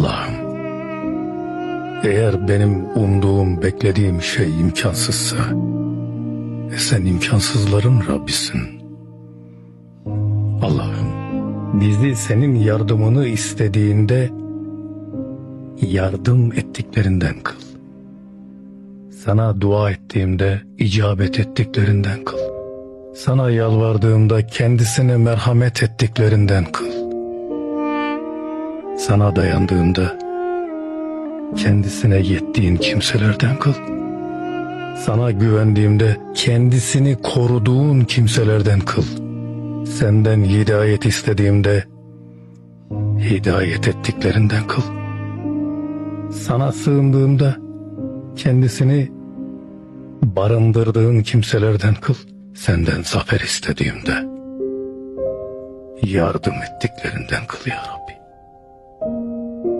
Allah'ım eğer benim umduğum, beklediğim şey imkansızsa e sen imkansızların Rabbisin. Allah'ım bizi senin yardımını istediğinde yardım ettiklerinden kıl. Sana dua ettiğimde icabet ettiklerinden kıl. Sana yalvardığımda kendisine merhamet ettiklerinden kıl. Sana dayandığımda kendisine yettiğin kimselerden kıl. Sana güvendiğimde kendisini koruduğun kimselerden kıl. Senden hidayet istediğimde hidayet ettiklerinden kıl. Sana sığındığımda kendisini barındırdığın kimselerden kıl. Senden zafer istediğimde yardım ettiklerinden kıl ya Rabbi.